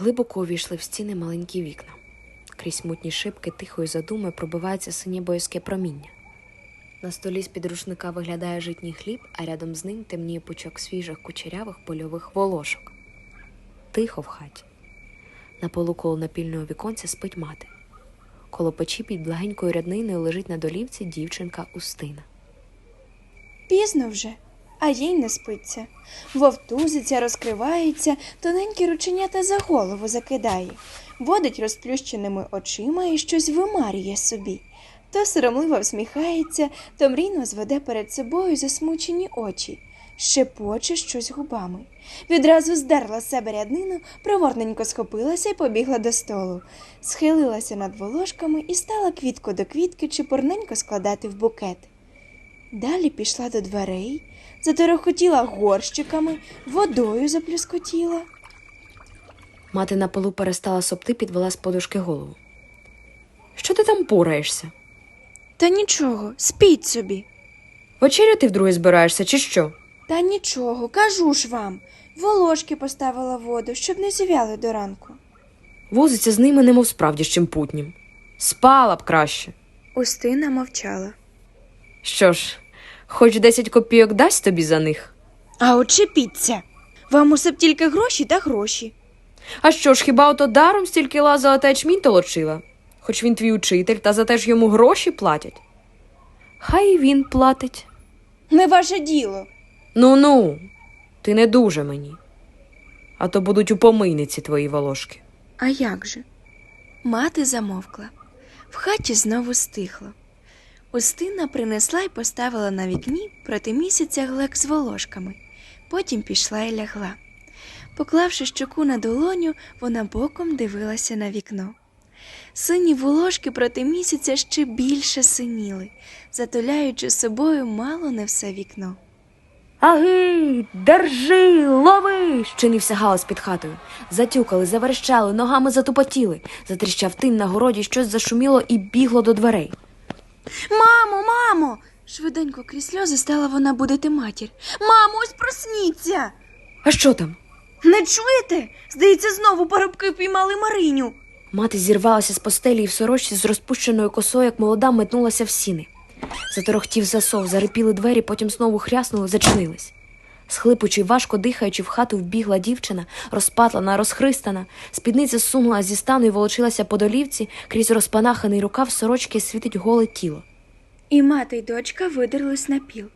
Глибоко увійшли в стіни маленькі вікна. Крізь мутні шибки тихою задумою пробивається синє боязке проміння. На столі з підрушника виглядає житній хліб, а рядом з ним темніє пучок свіжих кучерявих польових волошок. Тихо в хаті. На полу коло напільного віконця спить мати. Коло печі під благенькою рядниною лежить на долівці дівчинка Устина. Пізно вже, а їй не спиться. Вовтузиться, розкривається, тоненькі рученята за голову закидає, водить розплющеними очима і щось вимарює собі. То соромливо всміхається, то мрійно зведе перед собою засмучені очі, шепоче щось губами. Відразу здерла з себе ряднину, проворненько схопилася і побігла до столу, схилилася над волошками і стала квітку до квітки чепурненько складати в букет. Далі пішла до дверей, заторохотіла горщиками, водою заплюскотіла. Мати на полу перестала сопти, підвела з подушки голову. Що ти там пораєшся? Та нічого, спіть собі. Вечерю ти вдруге збираєшся, чи що? Та нічого, кажу ж вам. Волошки поставила воду, щоб не зів'яли до ранку. Возиться з ними, немов справді з чим путнім. Спала б краще. Устина мовчала. Що ж, хоч десять копійок дасть тобі за них. А очепіться. Вам усе б тільки гроші та гроші. А що ж, хіба ото даром стільки лазала та ячмінь толочила? Хоч він твій учитель, та за те ж йому гроші платять. Хай і він платить. Не ваше діло. Ну ну, ти не дуже мені. А то будуть у помийниці твої волошки. А як же? Мати замовкла. В хаті знову стихло. Устина принесла й поставила на вікні проти місяця глек з волошками. Потім пішла і лягла. Поклавши щоку на долоню, вона боком дивилася на вікно. Сині волошки проти місяця ще більше синіли, затуляючи собою мало не все вікно. Аги, держи, лови. Щинився галас під хатою. Затюкали, заверещали, ногами затупотіли. Затріщав тин на городі, щось зашуміло і бігло до дверей. Мамо, мамо. Швиденько крізь сльози стала вона будити матір. Мамо, ось просніться. А що там? Не чуєте? Здається, знову парубки впіймали Мариню. Мати зірвалася з постелі і в сорочці з розпущеною косою, як молода, метнулася в сіни. Заторохтів засов, зарипіли двері, потім знову хряснули, зачинились. Схлипучи, важко дихаючи, в хату вбігла дівчина, розпатлана, розхристана. Спідниця сунула зі стану і волочилася по долівці, крізь розпанаханий рукав сорочки світить голе тіло. І мати й дочка видерлись на піл.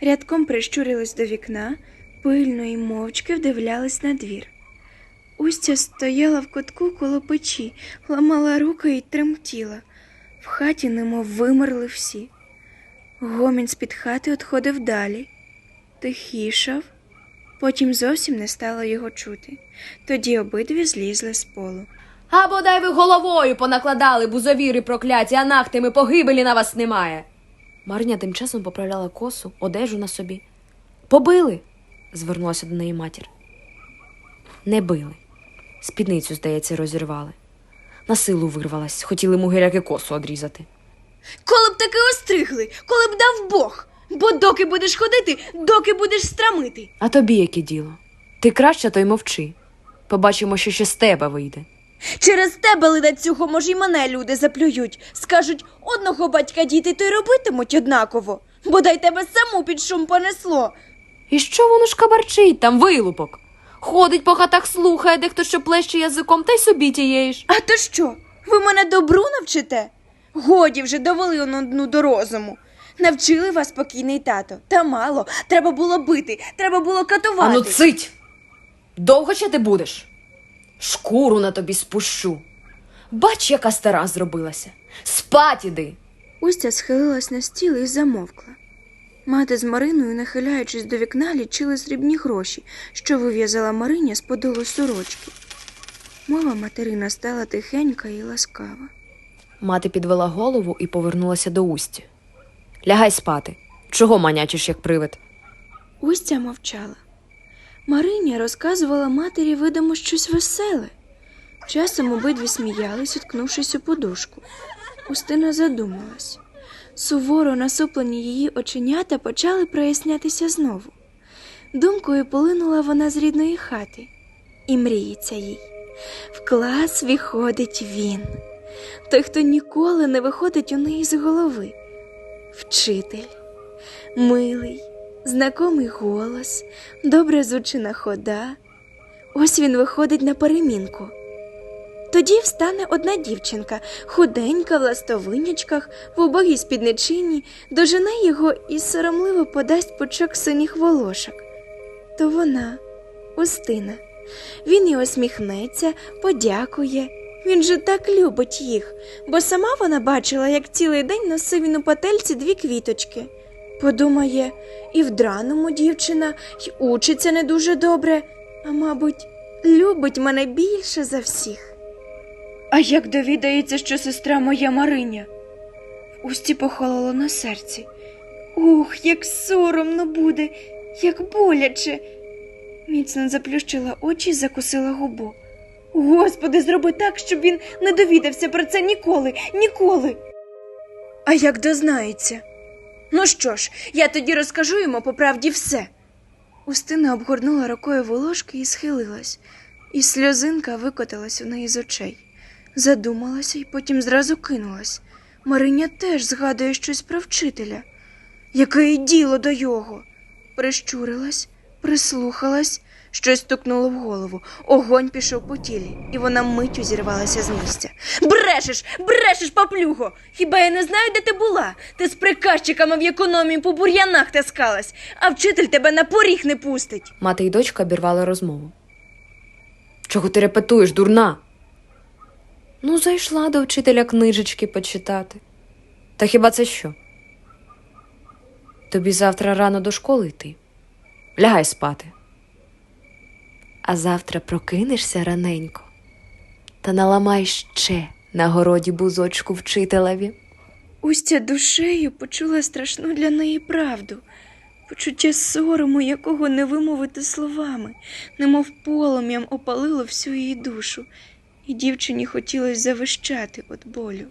Рядком прищурились до вікна, пильно й мовчки вдивлялись на двір. Устя стояла в кутку коло печі, ламала руки й тремтіла. В хаті немов вимерли всі. Гомін з-під хати отходив далі, тихішав, потім зовсім не стало його чути. Тоді обидві злізли з полу. А бодай ви головою понакладали бузовіри прокляті, а нахтими погибелі на вас немає. Марня тим часом поправляла косу, одежу на собі. Побили, звернулася до неї матір. Не били. Спідницю, здається, розірвали. На силу вирвалась, хотіли мугиряки косу одрізати. Коли б таки остригли, коли б дав Бог. Бо доки будеш ходити, доки будеш страмити. А тобі яке діло? Ти краще, то й мовчи. Побачимо, що ще з тебе вийде. Через тебе, ледацюго, може, й мене люди заплюють. Скажуть, одного батька діти то й робитимуть однаково. Бодай тебе саму під шум понесло. І що воно ж кабарчить там, вилупок? Ходить по хатах, слухає, дехто що плеще язиком, та й собі тієї ж. А то що? Ви мене добру навчите? Годі вже довели одну до розуму. Навчили вас покійний тато. Та мало, треба було бити, треба було катувати. Ану, цить! Довго ще ти будеш? Шкуру на тобі спущу. Бач, яка стара зробилася. Спать іди. Устя схилилась на стіл і замовкла. Мати з Мариною, нахиляючись до вікна, лічили срібні гроші, що вив'язала Мариня з подолу сорочки. Мова материна стала тихенька і ласкава. Мати підвела голову і повернулася до усті. Лягай спати. Чого манячиш, як привид? Устя мовчала. Мариня розказувала матері видимо щось веселе. Часом обидві сміялись, уткнувшись у подушку. Устина задумалась. Суворо насуплені її оченята почали прояснятися знову. Думкою полинула вона з рідної хати, і мріється їй. В клас виходить він, той, хто ніколи не виходить у неї з голови. Вчитель, милий, знакомий голос, добре звучена хода. Ось він виходить на перемінку. Тоді встане одна дівчинка, худенька в ластовинячках, в убогій спідничині, дожене його і соромливо подасть пучок синіх волошок. То вона, Устина. Він і усміхнеться, подякує. Він же так любить їх, бо сама вона бачила, як цілий день носив він у пательці дві квіточки. Подумає, і в драному дівчина, й учиться не дуже добре, а мабуть, любить мене більше за всіх. А як довідається, що сестра моя Мариня? В усті похололо на серці. Ух, як соромно буде, як боляче. Міцно заплющила очі і закусила губу. Господи, зроби так, щоб він не довідався про це ніколи, ніколи. А як дознається? Ну що ж, я тоді розкажу йому по правді все. Устина обгорнула рукою волошки і схилилась, і сльозинка викотилась у неї з очей. Задумалася і потім зразу кинулась. Мариня теж згадує щось про вчителя. Яке діло до його? Прищурилась, прислухалась, щось стукнуло в голову. Огонь пішов по тілі, і вона миттю зірвалася з місця. Брешеш, брешеш, паплюго! Хіба я не знаю, де ти була? Ти з приказчиками в економії по бур'янах таскалась, а вчитель тебе на поріг не пустить. Мати й дочка обірвали розмову. Чого ти репетуєш, дурна? Ну, зайшла до вчителя книжечки почитати. Та хіба це що? Тобі завтра рано до школи йти. Лягай спати. А завтра прокинешся раненько та наламай ще на городі бузочку вчителеві. Устя душею почула страшну для неї правду, почуття сорому, якого не вимовити словами, немов полум'ям опалило всю її душу, і дівчині хотілося завищати від болю.